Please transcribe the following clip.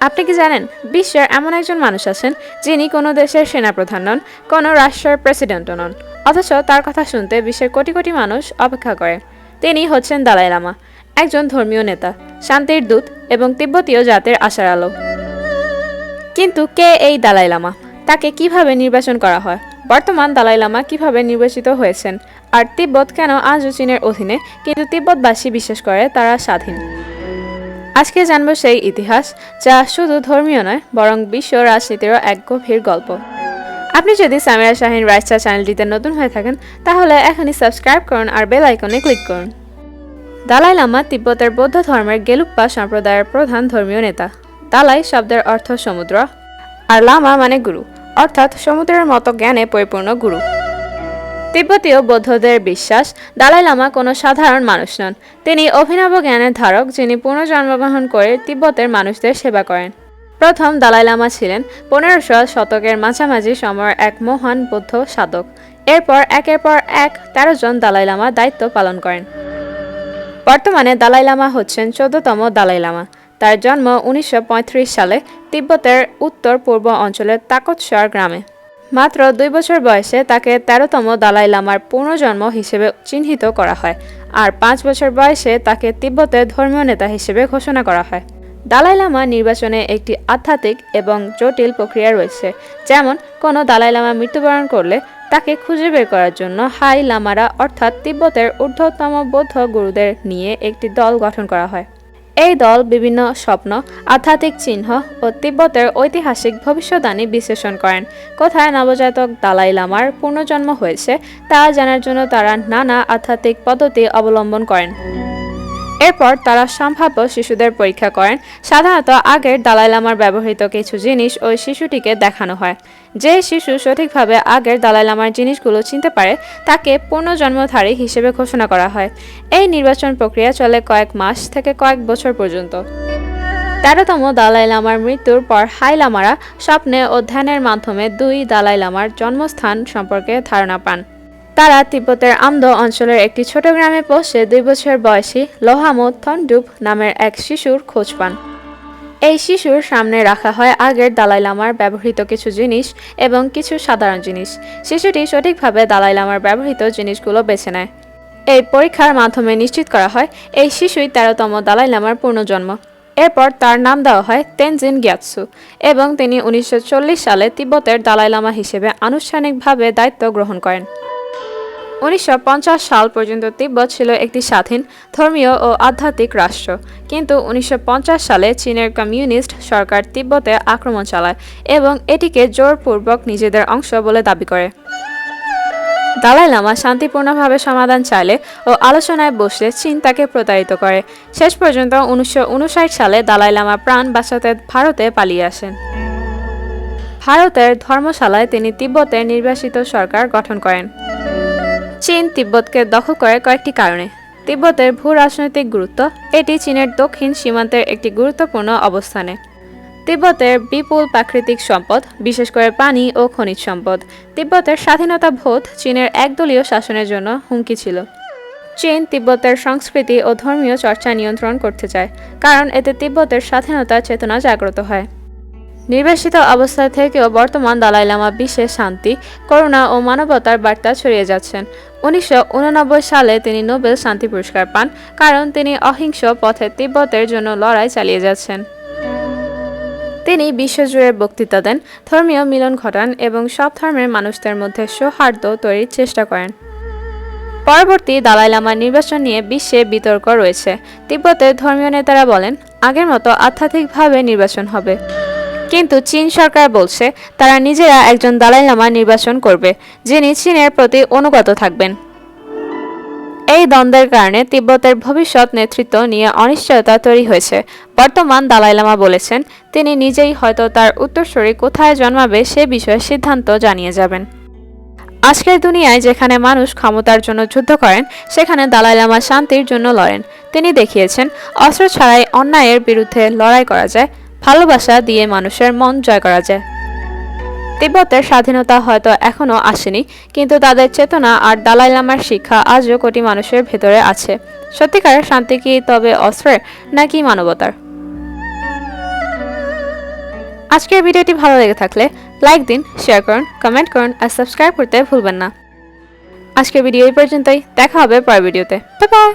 আপনি কি জানেন, বিশ্বের এমন একজন মানুষ আছেন যিনি কোনো দেশের সেনাপ্রধান নন, কোনো রাষ্ট্রের প্রেসিডেন্টও নন, অথচ তার কথা শুনতে বিশ্বের কোটি কোটি মানুষ অপেক্ষা করে। তিনি হচ্ছেন দালাই লামা, একজন ধর্মীয় নেতা, শান্তির দূত এবং তিব্বতীয় জাতের আশার আলো। কিন্তু কে এই দালাই লামা? তাকে কীভাবে নির্বাচন করা হয়? বর্তমান দালাই লামা কীভাবে নির্বাচিত হয়েছেন? আর তিব্বত কেন আজও চীনের অধীনে? কিন্তু তিব্বতবাসী বিশ্বাস করে তারা স্বাধীন। আজকে জানব সেই ইতিহাস, যা শুধু ধর্মীয় নয়, বরং বিশ্ব রাজনীতিরও এক গভীর গল্প। আপনি যদি সামিরা শাহিন রাইসা চ্যানেলটিতে নতুন হয়ে থাকেন, তাহলে এখনই সাবস্ক্রাইব করুন আর বেল আইকনে ক্লিক করুন। দালাই লামা তিব্বতের বৌদ্ধ ধর্মের গেলুপ্পা সম্প্রদায়ের প্রধান ধর্মীয় নেতা। দালাই শব্দের অর্থ সমুদ্র, আর লামা মানে গুরু। অর্থাৎ সমুদ্রের মতো জ্ঞানে পরিপূর্ণ গুরু। তিব্বতীয় বৌদ্ধদের বিশ্বাস, দালাই লামা কোনো সাধারণ মানুষ নন। তিনি অভিনব জ্ঞানের ধারক, যিনি পুনর্জন্মগ্রহণ করে তিব্বতের মানুষদের সেবা করেন। প্রথম দালাই লামা ছিলেন পনেরোশো শতকের মাঝামাঝি সময়ের এক মহান বৌদ্ধ সাধক। এরপর একের পর এক তেরো জন দালাই লামা দায়িত্ব পালন করেন। বর্তমানে দালাই লামা হচ্ছেন চোদ্দতম দালাই লামা। তার জন্ম উনিশশো পঁয়ত্রিশ সালে তিব্বতের উত্তর পূর্ব অঞ্চলের তাকতসর গ্রামে। মাত্র দুই বছর বয়সে তাকে তেরোতম দালাই লামার পুনর্জন্ম হিসেবে চিহ্নিত করা হয় আর পাঁচ বছর বয়সে তাকে তিব্বতের ধর্মীয় নেতা হিসেবে ঘোষণা করা হয়। দালাই লামা নির্বাচনে একটি আধ্যাত্মিক এবং জটিল প্রক্রিয়া রয়েছে, যেমন কোনো দালাই লামা মৃত্যুবরণ করলে তাকে খুঁজে বের করার জন্য হাই লামারা অর্থাৎ তিব্বতের ঊর্ধ্বতম বৌদ্ধ গুরুদের নিয়ে একটি দল গঠন করা হয়। এই দল বিভিন্ন স্বপ্ন, আধ্যাত্মিক চিহ্ন ও তিব্বতের ঐতিহাসিক ভবিষ্যদ্বাণী বিশ্লেষণ করেন। কোথায় নবজাতক দালাই লামার পুনর্জন্ম হয়েছে তা জানার জন্য তারা নানা আধ্যাত্মিক পদ্ধতি অবলম্বন করেন। এরপর তারা সম্ভাব্য শিশুদের পরীক্ষা করেন। সাধারণত আগের দালাই লামার ব্যবহৃত কিছু জিনিস ওই শিশুটিকে দেখানো হয়। যে শিশু সঠিকভাবে আগের দালাই লামার জিনিসগুলো চিনতে পারে, তাকে পুনর্জন্মধারী হিসেবে ঘোষণা করা হয়। এই নির্বাচন প্রক্রিয়া চলে কয়েক মাস থেকে কয়েক বছর পর্যন্ত। তেরোতম দালাই লামার মৃত্যুর পর হাই লামারা স্বপ্নে অধ্যয়নের মাধ্যমে দুই দালাই লামার জন্মস্থান সম্পর্কে ধারণা পান। তারা তিব্বতের আমদ অঞ্চলের একটি ছোট গ্রামে পৌঁছে দুই বছর বয়সী লোহামো থনডুপ নামের এক শিশুর খোঁজ পান। এই শিশুর সামনে রাখা হয় আগের দালাই লামার ব্যবহৃত কিছু জিনিস এবং কিছু সাধারণ জিনিস। শিশুটি সঠিকভাবে দালাই লামার ব্যবহৃত জিনিসগুলো বেছে নেয়। এই পরীক্ষার মাধ্যমে নিশ্চিত করা হয় এই শিশুই তেরোতম দালাই লামার পূর্ণজন্ম। এরপর তার নাম দেওয়া হয় তেনজিন গ্যাতসু এবং তিনি উনিশশো চল্লিশ সালে তিব্বতের দালাই লামা হিসেবে আনুষ্ঠানিকভাবে দায়িত্ব গ্রহণ করেন। উনিশশো পঞ্চাশ সাল পর্যন্ত তিব্বত ছিল একটি স্বাধীন, ধর্মীয় ও আধ্যাত্মিক রাষ্ট্র। কিন্তু উনিশশো পঞ্চাশ সালে চীনের কমিউনিস্ট সরকার তিব্বতে আক্রমণ চালায় এবং এটিকে জোরপূর্বক নিজেদের অংশ বলে দাবি করে। দালাই লামা শান্তিপূর্ণভাবে সমাধান চাইলে ও আলোচনায় বসলে চীন তাকে প্রতারিত করে। শেষ পর্যন্ত উনিশশো উনষাট সালে দালাই লামা প্রাণ বাঁচাতে ভারতে পালিয়ে আসেন। ভারতের ধর্মশালায় তিনি তিব্বতের নির্বাসিত সরকার গঠন করেন। চীন তিব্বতকে দখল করে কয়েকটি কারণে। তিব্বতের ভূ রাজনৈতিক গুরুত্ব, এটি চীনের দক্ষিণ সীমান্তের একটি গুরুত্বপূর্ণ অবস্থানে। তিব্বতের বিপুল প্রাকৃতিক সম্পদ, বিশেষ করে পানি ও খনিজ সম্পদ। তিব্বতের স্বাধীনতা বোধ চীনের একদলীয় শাসনের জন্য হুমকি ছিল। চীন তিব্বতের সংস্কৃতি ও ধর্মীয় চর্চা নিয়ন্ত্রণ করতে চায়, কারণ এতে তিব্বতের স্বাধীনতা চেতনা জাগ্রত হয়। নির্বাসিত অবস্থা থেকেও বর্তমান দালাই লামা বিশ্বে শান্তি, করুণা ও মানবতার বার্তা ছড়িয়ে যাচ্ছেন। উনিশশো উননব্বই সালে তিনি নোবেল শান্তি পুরস্কার পান, কারণ তিনি অহিংস পথে তিব্বতের জন্য লড়াই চালিয়ে যাচ্ছেন। তিনি বিশ্বজুড়ে বক্তৃতা দেন, ধর্মীয় মিলন ঘটান এবং সব ধর্মের মানুষদের মধ্যে সৌহার্দ্য তৈরির চেষ্টা করেন। পরবর্তী দালাই লামার নির্বাচন নিয়ে বিশ্বে বিতর্ক রয়েছে। তিব্বতের ধর্মীয় নেতারা বলেন, আগের মতো আধ্যাত্মিকভাবে নির্বাচন হবে। কিন্তু চীন সরকার বলছে তারা নিজেরা একজন দালাই লামা নির্বাচন করবে, যিনি চীনের প্রতি অনুগত থাকবেন। এই দ্বন্দ্বের কারণে তিব্বতের ভবিষ্যৎ নেতৃত্ব নিয়ে অনিশ্চয়তা তৈরি হয়েছে। বর্তমান দালাই লামা বলেছেন, তিনি নিজেই হয়তো তার উত্তরসূরি কোথায় জন্মাবে সে বিষয়ে সিদ্ধান্ত জানিয়ে যাবেন। আজকের দুনিয়ায় যেখানে মানুষ ক্ষমতার জন্য যুদ্ধ করেন, সেখানে দালাই লামা শান্তির জন্য লড়েন। তিনি দেখিয়েছেন, অস্ত্র ছাড়াই অন্যায়ের বিরুদ্ধে লড়াই করা যায় ভালোবাসা দিয়ে মানুষের মন জয় করা যায়। তিব্বতের স্বাধীনতা হয়তো এখনও আসেনি, কিন্তু তাদের চেতনা আর দালাই লামার শিক্ষা আজও কোটি মানুষের ভেতরে আছে। সত্যিকারের শান্তি কি তবে অস্ত্রের, নাকি মানবতার? আজকের ভিডিওটি ভালো লেগে থাকলে লাইক দিন, শেয়ার করুন, কমেন্ট করুন আর সাবস্ক্রাইব করতে ভুলবেন না। আজকের ভিডিও এই পর্যন্তই, দেখা হবে পরের ভিডিওতে। বাই